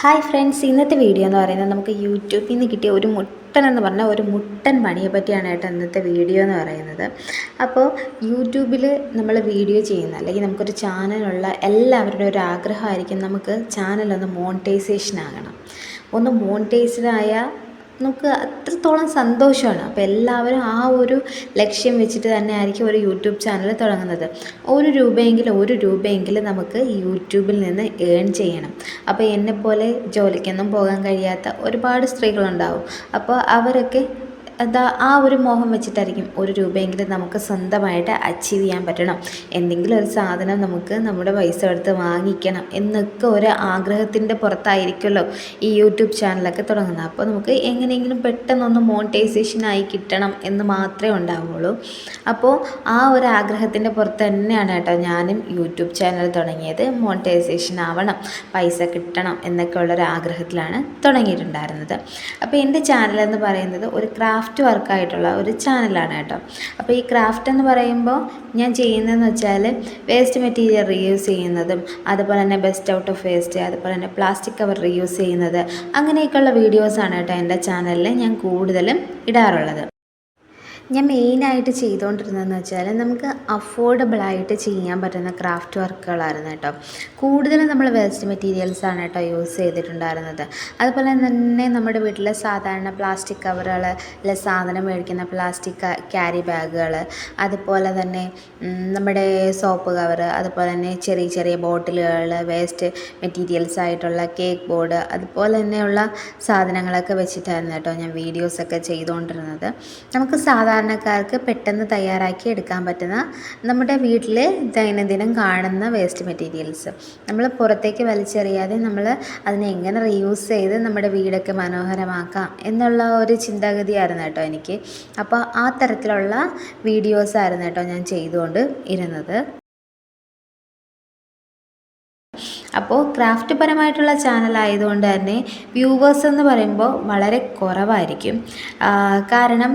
Hi friends ഇന്നത്തെ video എന്ന് പറയുന്നത് നമുക്ക് യൂട്യൂബിൽ നിന്ന് കിട്ടിയ ഒരു മുട്ടൻ എന്ന് പറഞ്ഞാൽ ഒരു മുട്ടൻ പണിയെ പറ്റിയാണ് കേട്ടോ ഇന്നത്തെ വീഡിയോ എന്ന് പറയുന്നത്. അപ്പോൾ യൂട്യൂബിൽ നമ്മൾ വീഡിയോ ചെയ്യുന്ന അല്ലെങ്കിൽ നമുക്കൊരു ചാനലുള്ള എല്ലാവരുടെയും ഒരു ആഗ്രഹമായിരിക്കും നമുക്ക് ചാനലൊന്ന് മോണിറ്റൈസേഷൻ ആകണം. ഒന്ന് മോണിറ്റൈസ്ഡായ നമുക്ക് അത്രത്തോളം സന്തോഷമാണ്. അപ്പോൾ എല്ലാവരും ആ ഒരു ലക്ഷ്യം വെച്ചിട്ട് തന്നെ ആയിരിക്കും ഒരു യൂട്യൂബ് ചാനൽ തുടങ്ങുന്നത്. ഒരു രൂപയെങ്കിലും ഒരു രൂപയെങ്കിലും നമുക്ക് യൂട്യൂബിൽ നിന്ന് ഏൺ ചെയ്യണം. അപ്പോൾ എന്നെപ്പോലെ ജോലിക്കൊന്നും പോകാൻ കഴിയാത്ത ഒരുപാട് സ്ത്രീകളുണ്ടാവും. അപ്പോൾ അവരൊക്കെ എന്താ ആ ഒരു മോഹം വെച്ചിട്ടായിരിക്കും ഒരു രൂപയെങ്കിലും നമുക്ക് സ്വന്തമായിട്ട് അച്ചീവ് ചെയ്യാൻ പറ്റണം. എന്തെങ്കിലും ഒരു സാധനം നമുക്ക് നമ്മുടെ പൈസ എടുത്ത് വാങ്ങിക്കണം എന്നൊക്കെ ഒരു ആഗ്രഹത്തിന്റെ പുറത്തായിരിക്കുമല്ലോ ഈ യൂട്യൂബ് ചാനലൊക്കെ തുടങ്ങുന്നത്. അപ്പോൾ നമുക്ക് എങ്ങനെയെങ്കിലും പെട്ടെന്നൊന്ന് മോണിറ്റൈസേഷൻ ആയി കിട്ടണം എന്ന് മാത്രമേ ഉണ്ടാവുള്ളൂ. അപ്പോൾ ആ ഒരു ആഗ്രഹത്തിന്റെ പുറത്ത് തന്നെയാണ് കേട്ടോ ഞാനും യൂട്യൂബ് ചാനൽ തുടങ്ങിയത് മോണിറ്റൈസേഷൻ ആവണം പൈസ കിട്ടണം എന്നൊക്കെ ഉള്ളൊരു ആഗ്രഹത്തിലാണ് തുടങ്ങിയിട്ടുണ്ടായിരുന്നത്. അപ്പോൾ എന്റെ ചാനൽ എന്ന് പറയുന്നത് ഒരു ക്രാഫ്റ്റ് വർക്കായിട്ടുള്ള ഒരു ചാനലാണ് കേട്ടോ. അപ്പോൾ ഈ ക്രാഫ്റ്റ് എന്ന് പറയുമ്പോൾ ഞാൻ ചെയ്യുന്നതെന്ന് വെച്ചാൽ വേസ്റ്റ് മെറ്റീരിയൽ റീയൂസ് ചെയ്യുന്നതും അതുപോലെ തന്നെ ബെസ്റ്റ് ഔട്ട് ഓഫ് വേസ്റ്റ് അതുപോലെ തന്നെ പ്ലാസ്റ്റിക് കവർ റീയൂസ് ചെയ്യുന്നത് അങ്ങനെയൊക്കെയുള്ള വീഡിയോസാണ് കേട്ടോ എന്റെ ചാനലിൽ ഞാൻ കൂടുതലും ഇടാറുള്ളത്. ഞാൻ മെയിനായിട്ട് ചെയ്തുകൊണ്ടിരുന്നതെന്ന് വെച്ചാൽ നമുക്ക് അഫോർഡബിളായിട്ട് ചെയ്യാൻ പറ്റുന്ന ക്രാഫ്റ്റ് വർക്കുകളായിരുന്നു കേട്ടോ. കൂടുതലും നമ്മൾ വേസ്റ്റ് ആണ് കേട്ടോ യൂസ് ചെയ്തിട്ടുണ്ടായിരുന്നത്. അതുപോലെ തന്നെ നമ്മുടെ വീട്ടിലെ സാധാരണ പ്ലാസ്റ്റിക് കവറുകൾ അല്ലെ സാധനം മേടിക്കുന്ന പ്ലാസ്റ്റിക് ക്യാരി ബാഗുകൾ അതുപോലെ തന്നെ നമ്മുടെ സോപ്പ് കവർ അതുപോലെ തന്നെ ചെറിയ ചെറിയ ബോട്ടിലുകൾ വേസ്റ്റ് മെറ്റീരിയൽസ് ആയിട്ടുള്ള കേക്ക് ബോർഡ് അതുപോലെ തന്നെയുള്ള സാധനങ്ങളൊക്കെ വെച്ചിട്ടായിരുന്നു കേട്ടോ ഞാൻ വീഡിയോസൊക്കെ ചെയ്തുകൊണ്ടിരുന്നത് നമുക്ക് സാധാരണക്കാർക്ക് പെട്ടെന്ന് തയ്യാറാക്കി എടുക്കാൻ പറ്റുന്ന നമ്മുടെ വീട്ടിൽ ദൈനംദിനം കാണുന്ന വേസ്റ്റ് മെറ്റീരിയൽസ്. നമ്മൾ പുറത്തേക്ക് വലിച്ചെറിയാതെ നമ്മൾ അതിനെ എങ്ങനെ റീയൂസ് ചെയ്ത് നമ്മുടെ വീടൊക്കെ മനോഹരമാക്കാം എന്നുള്ള ഒരു ചിന്താഗതിയായിരുന്നു കേട്ടോ എനിക്ക്. അപ്പോൾ ആ തരത്തിലുള്ള വീഡിയോസ് വീഡിയോസായിരുന്നു കേട്ടോ ഞാൻ ചെയ്തുകൊണ്ട് ഇരുന്നത്. അപ്പോൾ ക്രാഫ്റ്റ് പരമായിട്ടുള്ള ചാനൽ ആയതുകൊണ്ട് തന്നെ വ്യൂവേഴ്സ് എന്ന് പറയുമ്പോൾ വളരെ കുറവായിരിക്കും. കാരണം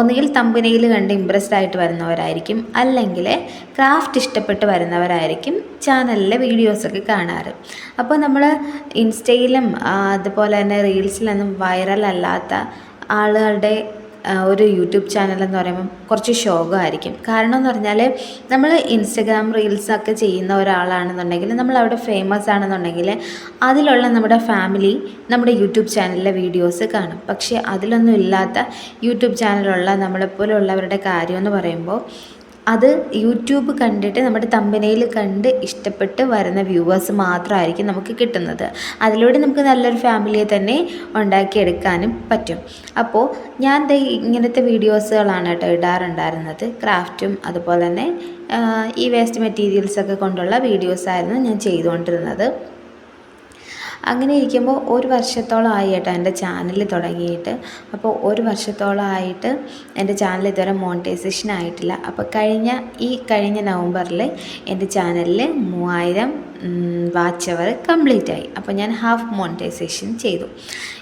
ഒന്നുകിൽ തമ്പനയിൽ കണ്ട് ഇമ്പ്രസ്ഡ് ആയിട്ട് വരുന്നവരായിരിക്കും. അല്ലെങ്കിൽ ക്രാഫ്റ്റ് ഇഷ്ടപ്പെട്ട് വരുന്നവരായിരിക്കും ചാനലിലെ വീഡിയോസൊക്കെ കാണാറ്. അപ്പോൾ നമ്മൾ ഇൻസ്റ്റയിലും അതുപോലെ തന്നെ റീൽസിലൊന്നും വൈറൽ അല്ലാത്ത ആളുകളുടെ ഒരു യൂട്യൂബ് ചാനൽ എന്ന് പറയുമ്പം കുറച്ച് ശോകമായിരിക്കും. കാരണം എന്ന് പറഞ്ഞാൽ നമ്മൾ ഇൻസ്റ്റഗ്രാം റീൽസൊക്കെ ചെയ്യുന്ന ഒരാളാണെന്നുണ്ടെങ്കിൽ നമ്മൾ അവിടെ ഫേമസ് ആണെന്നുണ്ടെങ്കിൽ അതിലുള്ള നമ്മുടെ ഫാമിലി നമ്മുടെ യൂട്യൂബ് ചാനലിലെ വീഡിയോസ് കാണും. പക്ഷേ അതിലൊന്നും ഇല്ലാത്ത യൂട്യൂബ് ചാനലുള്ള നമ്മളെപ്പോലുള്ളവരുടെ കാര്യം എന്ന് പറയുമ്പോൾ അത് യൂട്യൂബ് കണ്ടിട്ട് നമ്മുടെ തമ്പനയിൽ കണ്ട് ഇഷ്ടപ്പെട്ട് വരുന്ന വ്യൂവേഴ്സ് മാത്രമായിരിക്കും നമുക്ക് കിട്ടുന്നത്. അതിലൂടെ നമുക്ക് നല്ലൊരു ഫാമിലിയെ തന്നെ ഉണ്ടാക്കിയെടുക്കാനും പറ്റും. അപ്പോൾ ഞാൻ ഇങ്ങനത്തെ വീഡിയോസുകളാണ് കേട്ടോ ഇടാറുണ്ടായിരുന്നത്. ക്രാഫ്റ്റും അതുപോലെ തന്നെ ഈ വേസ്റ്റ് മെറ്റീരിയൽസൊക്കെ കൊണ്ടുള്ള വീഡിയോസായിരുന്നു ഞാൻ ചെയ്തുകൊണ്ടിരുന്നത്. അങ്ങനെ ഇരിക്കുമ്പോൾ ഒരു വർഷത്തോളമായി കേട്ടോ എന്റെ ചാനൽ തുടങ്ങിയിട്ട്. അപ്പോൾ ഒരു വർഷത്തോളം ആയിട്ട് എന്റെ ചാനൽ ഇതുവരെ മോണിറ്റൈസേഷൻ ആയിട്ടില്ല. അപ്പോൾ കഴിഞ്ഞ ഈ കഴിഞ്ഞ നവംബറിൽ എന്റെ ചാനലിൽ മൂവായിരം വാച്ച് അവർ കംപ്ലീറ്റ് ആയി. അപ്പോൾ ഞാൻ ഹാഫ് മോണിറ്റൈസേഷൻ ചെയ്തു.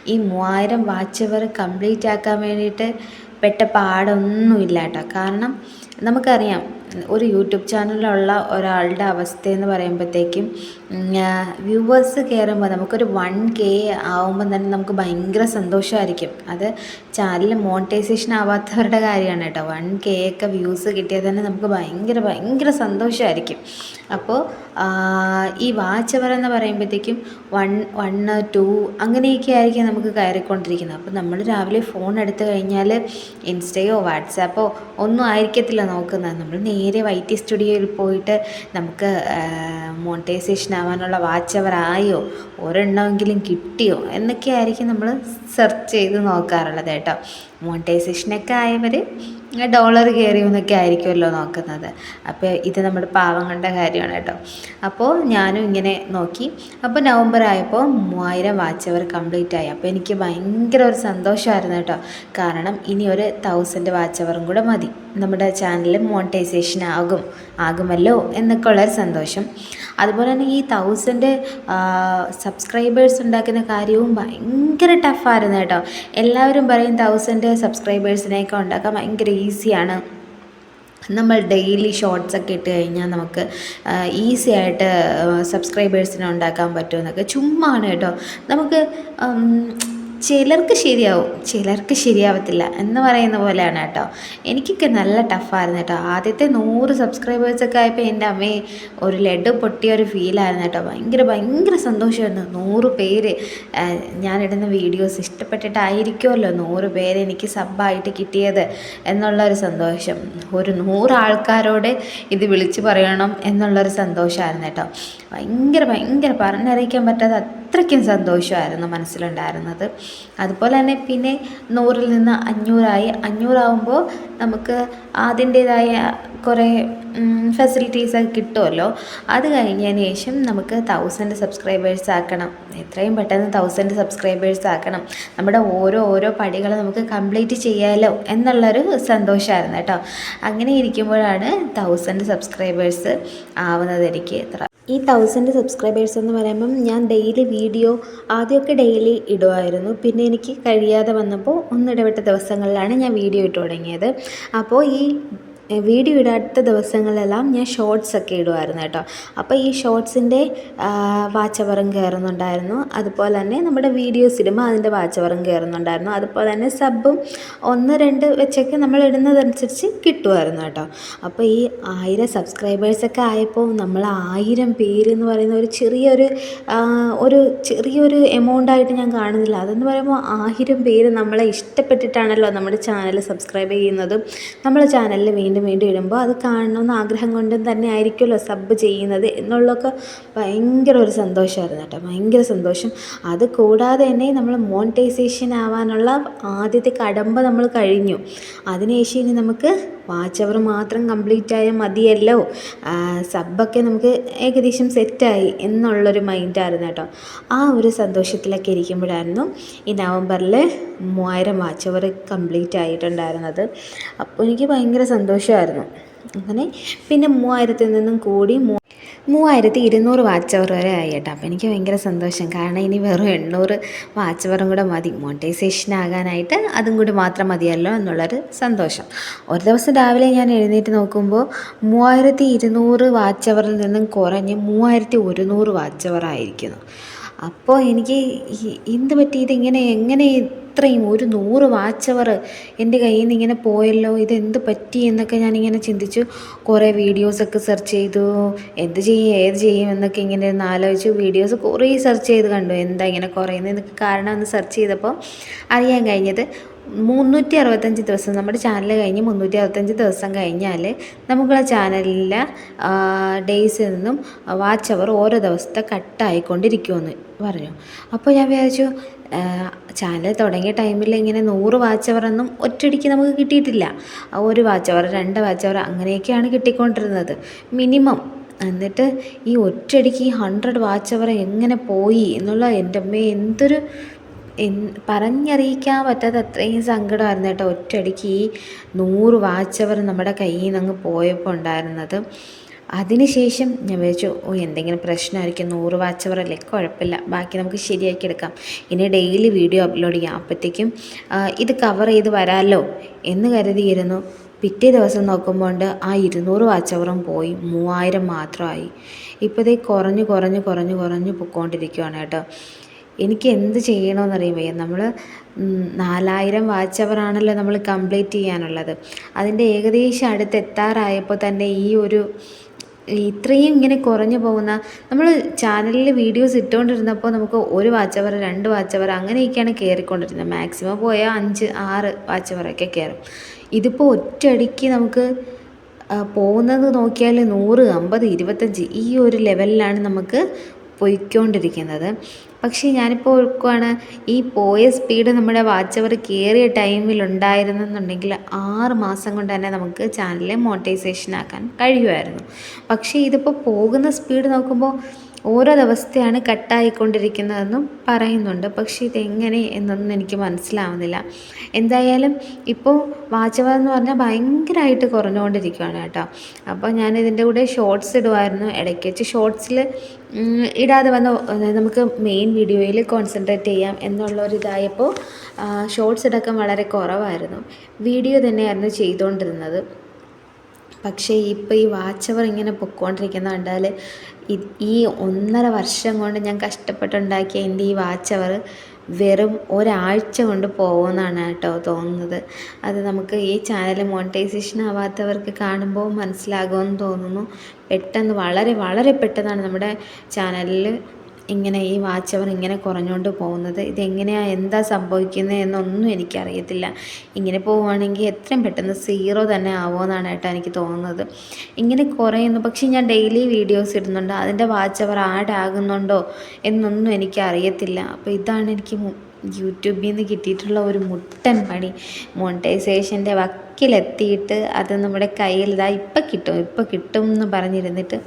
ഈ മൂവായിരം വാച്ച് അവർ കംപ്ലീറ്റ് ആക്കാൻ വേണ്ടിയിട്ട് പെട്ട പാടൊന്നുമില്ല കേട്ടോ. കാരണം നമുക്കറിയാം ഒരു യൂട്യൂബ് ചാനലിലുള്ള ഒരാളുടെ അവസ്ഥ എന്ന് പറയുമ്പോഴത്തേക്കും വ്യൂവേഴ്സ് കയറുമ്പോൾ നമുക്കൊരു വൺ കെ ആവുമ്പോൾ തന്നെ നമുക്ക് ഭയങ്കര സന്തോഷമായിരിക്കും. അത് ചാനൽ മോണിറ്റൈസേഷൻ ആവാത്തവരുടെ കാര്യമാണ് കേട്ടോ. വൺ കെ ഒക്കെ വ്യൂസ് കിട്ടിയാൽ തന്നെ നമുക്ക് ഭയങ്കര ഭയങ്കര സന്തോഷമായിരിക്കും. അപ്പോൾ ഈ വാച്ച് അവർ എന്ന് പറയുമ്പോഴത്തേക്കും വൺ വണ്ണ് ടു അങ്ങനെയൊക്കെ ആയിരിക്കും നമുക്ക് കയറിക്കൊണ്ടിരിക്കുന്നത്. അപ്പോൾ നമ്മൾ രാവിലെ ഫോൺ എടുത്തു കഴിഞ്ഞാൽ ഇൻസ്റ്റയോ വാട്സാപ്പോ ഒന്നും ആയിരിക്കത്തില്ല നോക്കുന്നത്. നമ്മൾ നേരെ വൈ ടി സ്റ്റുഡിയോയിൽ പോയിട്ട് നമുക്ക് മോണിറ്റൈസേഷൻ ആവാനുള്ള വാച്ച് അവർ ആയോ ഒരെണ്ണമെങ്കിലും കിട്ടിയോ എന്നൊക്കെ ആയിരിക്കും നമ്മൾ സെർച്ച് ചെയ്ത് നോക്കാറുള്ളത് കേട്ടോ. മോണിറ്റൈസേഷനൊക്കെ ആയവർ ഡോളർ കയറി എന്നൊക്കെ ആയിരിക്കുമല്ലോ നോക്കുന്നത്. അപ്പോൾ ഇത് നമ്മുടെ പാവങ്ങളുടെ കാര്യമാണ് കേട്ടോ. അപ്പോൾ ഞാനും ഇങ്ങനെ നോക്കി. അപ്പോൾ നവംബർ ആയപ്പോൾ മൂവായിരം വാച്ച് അവർ കംപ്ലീറ്റ് ആയി. അപ്പോൾ എനിക്ക് ഭയങ്കര ഒരു സന്തോഷമായിരുന്നു കേട്ടോ. കാരണം ഇനി ഒരു തൗസൻഡ് വാച്ച് അവറും കൂടെ മതി. നമ്മുടെ ചാനൽ മോണിറ്റൈസേഷൻ ആകും ആകുമല്ലോ എന്നൊക്കെ ഉള്ളൊരു സന്തോഷം. അതുപോലെ തന്നെ ഈ തൗസൻഡ് സബ്സ്ക്രൈബേഴ്സ് ഉണ്ടാക്കുന്ന കാര്യവും ഭയങ്കര ടഫായിരുന്നു കേട്ടോ. എല്ലാവരും പറയും തൗസൻഡ് സബ്സ്ക്രൈബേഴ്സിനെയൊക്കെ ഉണ്ടാക്കാൻ ഭയങ്കര ഈസിയാണ് നമ്മൾ ഡെയിലി ഷോർട്സ് ഒക്കെ ഇട്ട് കഴിഞ്ഞാൽ നമുക്ക് ഈസി ആയിട്ട് സബ്സ്ക്രൈബേഴ്സിനെ ഉണ്ടാക്കാൻ പറ്റുമെന്നൊക്കെ ചുമ്മാണ് കേട്ടോ. നമുക്ക് ചിലർക്ക് ശരിയാവും ചിലർക്ക് ശരിയാവത്തില്ല എന്ന് പറയുന്ന പോലെയാണ് കേട്ടോ. എനിക്കൊക്കെ നല്ല ടഫായിരുന്നു കേട്ടോ. ആദ്യത്തെ നൂറ് സബ്സ്ക്രൈബേഴ്സൊക്കെ ആയപ്പോൾ എന്റെ അമ്മയെ ഒരു ലെഡ് പൊട്ടിയ ഒരു ഫീലായിരുന്നു കേട്ടോ. ഭയങ്കര ഭയങ്കര സന്തോഷമായിരുന്നു. നൂറ് പേര് ഞാനിടുന്ന വീഡിയോസ് ഇഷ്ടപ്പെട്ടിട്ടായിരിക്കുമല്ലോ നൂറ് പേര് എനിക്ക് സബ്ബായിട്ട് കിട്ടിയത് എന്നുള്ളൊരു സന്തോഷം. ഒരു നൂറ് ആൾക്കാരോട് ഇത് വിളിച്ചു പറയണം എന്നുള്ളൊരു സന്തോഷമായിരുന്നു കേട്ടോ. ഭയങ്കര ഭയങ്കര പറഞ്ഞറിയിക്കാൻ പറ്റാത്ത അത്രയ്ക്കും സന്തോഷമായിരുന്നു മനസ്സിലുണ്ടായിരുന്നത്. അതുപോലെ തന്നെ പിന്നെ നൂറിൽ നിന്ന് അഞ്ഞൂറായി. അഞ്ഞൂറാവുമ്പോൾ നമുക്ക് അതിന്റേതായ കുറേ ഫെസിലിറ്റീസൊക്കെ കിട്ടുമല്ലോ. അത് കഴിഞ്ഞതിന് ശേഷം നമുക്ക് തൗസൻഡ് സബ്സ്ക്രൈബേഴ്സ് ആക്കണം. എത്രയും പെട്ടെന്ന് തൗസൻഡ് സബ്സ്ക്രൈബേഴ്സ് ആക്കണം. നമ്മുടെ ഓരോ ഓരോ പടികൾ നമുക്ക് കംപ്ലീറ്റ് ചെയ്യാമല്ലോ എന്നുള്ളൊരു സന്തോഷമായിരുന്നു കേട്ടോ. അങ്ങനെ ഇരിക്കുമ്പോഴാണ് തൗസൻഡ് സബ്സ്ക്രൈബേഴ്സ് ആവുന്നത് എനിക്ക് ഈ തൗസൻഡ് സബ്സ്ക്രൈബേഴ്സ് എന്ന് പറയുമ്പം ഞാൻ ഡെയിലി വീഡിയോ ആദ്യമൊക്കെ ഡെയിലി ഇടുമായിരുന്നു പിന്നെ എനിക്ക് കഴിയാതെ വന്നപ്പോൾ ഒന്നിടവിട്ട ദിവസങ്ങളിലാണ് ഞാൻ വീഡിയോ ഇട്ട് തുടങ്ങിയത്. അപ്പോൾ ഈ വീഡിയോ ഇടാത്ത ദിവസങ്ങളിലെല്ലാം ഞാൻ ഷോർട്സ് ഒക്കെ ഇടുമായിരുന്നു കേട്ടോ. അപ്പോൾ ഈ ഷോർട്സിന്റെ വാച്ചവറും കയറുന്നുണ്ടായിരുന്നു. അതുപോലെ തന്നെ നമ്മുടെ വീഡിയോസ് ഇടുമ്പോൾ അതിന്റെ വാച്ചവറും കയറുന്നുണ്ടായിരുന്നു. അതുപോലെ തന്നെ സബും ഒന്ന് രണ്ട് വെച്ചൊക്കെ നമ്മൾ ഇടുന്നതനുസരിച്ച് കിട്ടുമായിരുന്നു കേട്ടോ. അപ്പോൾ ഈ ആയിരം സബ്സ്ക്രൈബേഴ്സൊക്കെ ആയപ്പോൾ നമ്മൾ ആയിരം പേര് എന്ന് പറയുന്ന ഒരു ചെറിയൊരു ഒരു ചെറിയൊരു എമൗണ്ടായിട്ട് ഞാൻ കാണുന്നില്ല. അതെന്ന് പറയുമ്പോൾ ആയിരം പേര് നമ്മളെ ഇഷ്ടപ്പെട്ടിട്ടാണല്ലോ നമ്മുടെ ചാനൽ സബ്സ്ക്രൈബ് ചെയ്യുന്നതും. നമ്മുടെ ചാനലിൽ വീണ്ടും വീണ്ടും ഇടുമ്പോൾ അത് കാണണമെന്ന് ആഗ്രഹം കൊണ്ടും തന്നെ ആയിരിക്കുമല്ലോ സബ് ചെയ്യുന്നത് എന്നുള്ളതൊക്കെ ഭയങ്കര ഒരു സന്തോഷമായിരുന്നു കേട്ടോ. ഭയങ്കര സന്തോഷം. അത് കൂടാതെ തന്നെ നമ്മൾ മോണിറ്റൈസേഷൻ ആവാനുള്ള ആദ്യത്തെ കടമ്പ നമ്മൾ കഴിഞ്ഞു. അതിനുശേഷം ഇനി നമുക്ക് വാച്ച് അവർ മാത്രം കംപ്ലീറ്റ് ആയാൽ മതിയല്ലോ. സബ്ബൊക്കെ നമുക്ക് ഏകദേശം സെറ്റായി എന്നുള്ളൊരു മൈൻഡായിരുന്നു കേട്ടോ. ആ ഒരു സന്തോഷത്തിലൊക്കെ ഇരിക്കുമ്പോഴായിരുന്നു ഈ നവംബറിൽ മൂവായിരം വാച്ച് അവർ കംപ്ലീറ്റ് ആയിട്ടുണ്ടായിരുന്നത്. അപ്പോൾ എനിക്ക് ഭയങ്കര സന്തോഷമായിരുന്നു. അങ്ങനെ പിന്നെ മൂവായിരത്തിൽ നിന്നും കൂടി മൂ മൂവായിരത്തി ഇരുന്നൂറ് വാച്ച് അവർ വരെ ആയി കേട്ടോ. അപ്പോൾ എനിക്ക് ഭയങ്കര സന്തോഷം. കാരണം ഇനി വെറും എണ്ണൂറ് വാച്ച് അവറും കൂടെ മതി. മോണിറ്റൈസേഷൻ ആകാനായിട്ട് അതും കൂടി മാത്രം മതിയല്ലോ എന്നുള്ളൊരു സന്തോഷം. ഒരു ദിവസം രാവിലെ ഞാൻ എഴുന്നേറ്റ് നോക്കുമ്പോൾ മൂവായിരത്തി ഇരുന്നൂറ് വാച്ച് അവറിൽ നിന്നും കുറഞ്ഞ് മൂവായിരത്തി ഒരുന്നൂറ് വാച്ച് അവർ ആയിരിക്കുന്നു. അപ്പോൾ എനിക്ക് എന്ത് പറ്റി? ഇതിങ്ങനെ എങ്ങനെ ഇത്രയും ഒരു നൂറ് വാച്ച് അവർ എന്റെ കയ്യിൽ നിന്ന് ഇങ്ങനെ പോയല്ലോ ഇതെന്ത് പറ്റി എന്നൊക്കെ ഞാനിങ്ങനെ ചിന്തിച്ചു. കുറേ വീഡിയോസൊക്കെ സെർച്ച് ചെയ്തു. എന്ത് ചെയ്യും ഏത് ചെയ്യും എന്നൊക്കെ ഇങ്ങനെ ഒന്ന് ആലോചിച്ചു. വീഡിയോസ് കുറേ സെർച്ച് ചെയ്ത് കണ്ടു. എന്താ ഇങ്ങനെ കുറയുന്നത് എന്നൊക്കെ കാരണം ഒന്ന് സെർച്ച് ചെയ്തപ്പോൾ അറിയാൻ കഴിഞ്ഞത് മുന്നൂറ്റി അറുപത്തഞ്ച് ദിവസം നമ്മുടെ ചാനൽ കഴിഞ്ഞ് മുന്നൂറ്റി അറുപത്തഞ്ച് ദിവസം കഴിഞ്ഞാൽ നമുക്കുള്ള ചാനലിലെ ഡേയ്സിൽ നിന്നും വാച്ച് അവർ ഓരോ ദിവസത്തെ കട്ടായിക്കൊണ്ടിരിക്കുമെന്ന് പറഞ്ഞു. അപ്പോൾ ഞാൻ വിചാരിച്ചു ചാനൽ തുടങ്ങിയ ടൈമിൽ ഇങ്ങനെ നൂറ് വാച്ച് അവറൊന്നും ഒറ്റയടിക്ക് നമുക്ക് കിട്ടിയിട്ടില്ല. ഒരു വാച്ച് അവർ രണ്ട് വാച്ച് അവർ അങ്ങനെയൊക്കെയാണ് കിട്ടിക്കൊണ്ടിരുന്നത്. മിനിമം എന്നിട്ട് ഈ ഒറ്റടിക്ക് ഈ ഹൺഡ്രഡ് വാച്ച് അവർ എങ്ങനെ പോയി എന്നുള്ള എന്റെ അമ്മേ എന്തൊരു പറഞ്ഞറിയിക്കാൻ പറ്റാത്ത അത്രയും സങ്കടമായിരുന്നു കേട്ടോ ഒറ്റയടിക്ക് ഈ നൂറ് വാച്ച് അവർ നമ്മുടെ കയ്യിൽ നിന്ന് അങ്ങ് പോയപ്പോൾ ഉണ്ടായിരുന്നത്. അതിനുശേഷം ഞാൻ വിചാരിച്ചു ഓ എന്തെങ്കിലും പ്രശ്നമായിരിക്കും നൂറ് വാച്ച് അവർ അല്ലേ കുഴപ്പമില്ല ബാക്കി നമുക്ക് ശരിയാക്കി എടുക്കാം. ഇനി ഡെയിലി വീഡിയോ അപ്ലോഡ് ചെയ്യാം. അപ്പോഴത്തേക്കും ഇത് കവർ ചെയ്ത് വരാമല്ലോ എന്ന് കരുതിയിരുന്നു. പിറ്റേ ദിവസം നോക്കുമ്പോൾ ആ ഇരുന്നൂറ് വാച്ച് അവറും പോയി മൂവായിരം മാത്രമായി. ഇപ്പോൾ ഇതേ കുറഞ്ഞ് കുറഞ്ഞ് കുറഞ്ഞ് കുറഞ്ഞ് പൊയ്ക്കൊണ്ടിരിക്കുകയാണ് കേട്ടോ. എനിക്ക് എന്ത് ചെയ്യണമെന്നറിയാൻ വയ്യ നമ്മൾ നാലായിരം വാച്ച് അവറാണല്ലോ നമ്മൾ കംപ്ലീറ്റ് ചെയ്യാനുള്ളത്. അതിന്റെ ഏകദേശം അടുത്ത് എത്താറായപ്പോൾ തന്നെ ഈ ഒരു ഇത്രയും ഇങ്ങനെ കുറഞ്ഞു പോകുന്ന നമ്മൾ ചാനലിൽ വീഡിയോസ് ഇട്ടുകൊണ്ടിരുന്നപ്പോൾ നമുക്ക് ഒരു വാച്ച് അവർ രണ്ട് വാച്ച് അവർ അങ്ങനെയൊക്കെയാണ് കയറിക്കൊണ്ടിരുന്നത് മാക്സിമം പോയാൽ അഞ്ച് ആറ് വാച്ച് അവറൊക്കെ കയറും ഇതിപ്പോൾ ഒറ്റയടിക്ക് നമുക്ക് പോകുന്നത് നോക്കിയാൽ നൂറ് അമ്പത് ഇരുപത്തഞ്ച് ഈ ഒരു ലെവലിലാണ് നമുക്ക് പോയിക്കൊണ്ടിരിക്കുന്നത്. പക്ഷേ ഞാനിപ്പോൾ ഓർക്കുവാണ് ഈ പോയ സ്പീഡ് നമ്മുടെ വാച്ച് അവർ കയറിയ ടൈമിൽ ഉണ്ടായിരുന്നെന്നുണ്ടെങ്കിൽ ആറ് മാസം കൊണ്ട് തന്നെ നമുക്ക് ചാനലിൽ മോണിറ്റൈസേഷൻ ആക്കാൻ കഴിയുമായിരുന്നു. പക്ഷേ ഇതിപ്പോൾ പോകുന്ന സ്പീഡ് നോക്കുമ്പോൾ ഓരോ ദിവസത്തെയാണ് കട്ടായിക്കൊണ്ടിരിക്കുന്നതെന്നും പറയുന്നുണ്ട്. പക്ഷേ ഇതെങ്ങനെ എന്നൊന്നും എനിക്ക് മനസ്സിലാവുന്നില്ല. എന്തായാലും ഇപ്പോൾ വാച്ച് എന്ന് പറഞ്ഞാൽ ഭയങ്കരമായിട്ട് കുറഞ്ഞുകൊണ്ടിരിക്കുകയാണ് കേട്ടോ. അപ്പോൾ ഞാൻ ഇതിന്റെ കൂടെ ഷോർട്സ് ഇടുമായിരുന്നു ഇടയ്ക്ക്. വെച്ച് ഷോർട്സിൽ ഇടാതെ വന്ന നമുക്ക് മെയിൻ വീഡിയോയിൽ കോൺസെൻട്രേറ്റ് ചെയ്യാം എന്നുള്ളൊരിതായപ്പോൾ ഷോർട്സ് ഇടക്കം വളരെ കുറവായിരുന്നു. വീഡിയോ തന്നെയായിരുന്നു ചെയ്തുകൊണ്ടിരുന്നത്. പക്ഷേ ഇപ്പോൾ ഈ വാച്ച് അവർ ഇങ്ങനെ പൊയ്ക്കൊണ്ടിരിക്കുന്നത് കണ്ടാൽ ഈ ഒന്നര വർഷം കൊണ്ട് ഞാൻ കഷ്ടപ്പെട്ടുണ്ടാക്കിയ എന്റെ ഈ വാച്ച് അവർ വെറും ഒരാഴ്ച കൊണ്ട് പോകുമെന്നാണ് കേട്ടോ തോന്നുന്നത്. അത് നമുക്ക് ഈ ചാനൽ മോണിറ്റൈസേഷൻ ആവാത്തവർക്ക് കാണുമ്പോൾ മനസ്സിലാകുമെന്ന് തോന്നുന്നു. പെട്ടെന്ന് വളരെ വളരെ പെട്ടെന്നാണ് നമ്മുടെ ചാനലിൽ ഇങ്ങനെ ഈ വാച്ച് അവർ ഇങ്ങനെ കുറഞ്ഞുകൊണ്ട് പോകുന്നത് ഇതെങ്ങനെയാണ് എന്താ സംഭവിക്കുന്നത് എന്നൊന്നും എനിക്കറിയത്തില്ല. ഇങ്ങനെ പോവുകയാണെങ്കിൽ എത്രയും പെട്ടെന്ന് സീറോ തന്നെ ആവുമെന്നാണ് കേട്ടോ എനിക്ക് തോന്നുന്നത്. ഇങ്ങനെ കുറയുന്നു. പക്ഷേ ഞാൻ ഡെയിലി വീഡിയോസ് ഇടുന്നുണ്ട്. അതിന്റെ വാച്ച് അവർ ആഡ് ആകുന്നുണ്ടോ എന്നൊന്നും എനിക്കറിയത്തില്ല. അപ്പോൾ ഇതാണ് എനിക്ക് യൂട്യൂബിൽ നിന്ന് കിട്ടിയിട്ടുള്ള ഒരു മുട്ടൻ പണി. മോണിറ്റൈസേഷന്റെ വക്കിലെത്തിയിട്ട് അത് നമ്മുടെ കയ്യിൽ ഇതാ ഇപ്പം കിട്ടും ഇപ്പം കിട്ടും എന്ന് പറഞ്ഞിരുന്നിട്ട്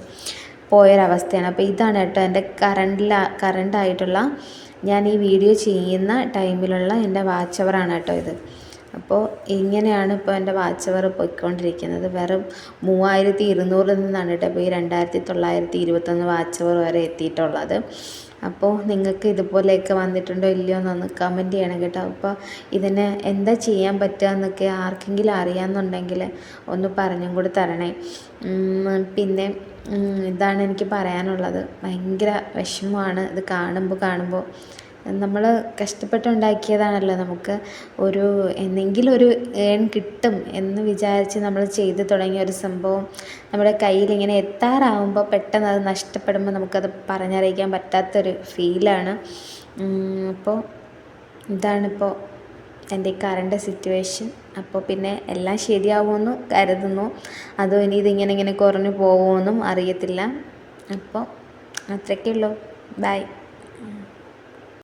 പോയൊരവസ്ഥയാണ്. അപ്പോൾ ഇതാണ് കേട്ടോ എന്റെ കറണ്ടിൽ കറണ്ടായിട്ടുള്ള ഞാൻ ഈ വീഡിയോ ചെയ്യുന്ന ടൈമിലുള്ള എന്റെ വാച്ച് അവറാണ് കേട്ടോ ഇത്. അപ്പോൾ ഇങ്ങനെയാണ് ഇപ്പോൾ എന്റെ വാച്ച് അവർ പോയിക്കൊണ്ടിരിക്കുന്നത്. വെറും മൂവായിരത്തി ഇരുന്നൂറിൽ നിന്നാണ് കേട്ടോ ഇപ്പോൾ ഈ രണ്ടായിരത്തി തൊള്ളായിരത്തി ഇരുപത്തൊന്ന് വാച്ച് അവർ വരെ എത്തിയിട്ടുള്ളത്. അപ്പോൾ നിങ്ങൾക്ക് ഇതുപോലെയൊക്കെ വന്നിട്ടുണ്ടോ ഇല്ലയോ എന്നൊന്ന് കമന്റ് ചെയ്യണം കേട്ടോ. അപ്പോൾ ഇതിന് എന്താ ചെയ്യാൻ പറ്റുക എന്നൊക്കെ ആർക്കെങ്കിലും അറിയാമെന്നുണ്ടെങ്കിൽ ഒന്ന് പറഞ്ഞും കൂടി തരണേ. പിന്നെ ഇതാണ് എനിക്ക് പറയാനുള്ളത്. ഭയങ്കര വിഷമമാണ് ഇത് കാണുമ്പോൾ കാണുമ്പോൾ നമ്മൾ കഷ്ടപ്പെട്ടുണ്ടാക്കിയതാണല്ലോ നമുക്ക്. ഒരു എന്തെങ്കിലും ഒരു ഏൺ കിട്ടും എന്ന് വിചാരിച്ച് നമ്മൾ ചെയ്ത് തുടങ്ങിയ ഒരു സംഭവം നമ്മുടെ കയ്യിൽ ഇങ്ങനെ എത്താറാവുമ്പോൾ പെട്ടെന്ന് അത് നഷ്ടപ്പെടുമ്പോൾ നമുക്കത് പറഞ്ഞറിയിക്കാൻ പറ്റാത്തൊരു ഫീലാണ്. അപ്പോൾ ഇതാണിപ്പോൾ എന്റെ കറണ്ട് സിറ്റുവേഷൻ അപ്പോൾ പിന്നെ എല്ലാം ശരിയാവുമെന്ന് കരുതുന്നു. അതോ ഇനി ഇതിങ്ങനെ ഇങ്ങനെ കുറഞ്ഞു പോകുമെന്നും അറിയത്തില്ല. അപ്പോൾ അത്രയ്ക്കേ ഉള്ളൂ. ബൈ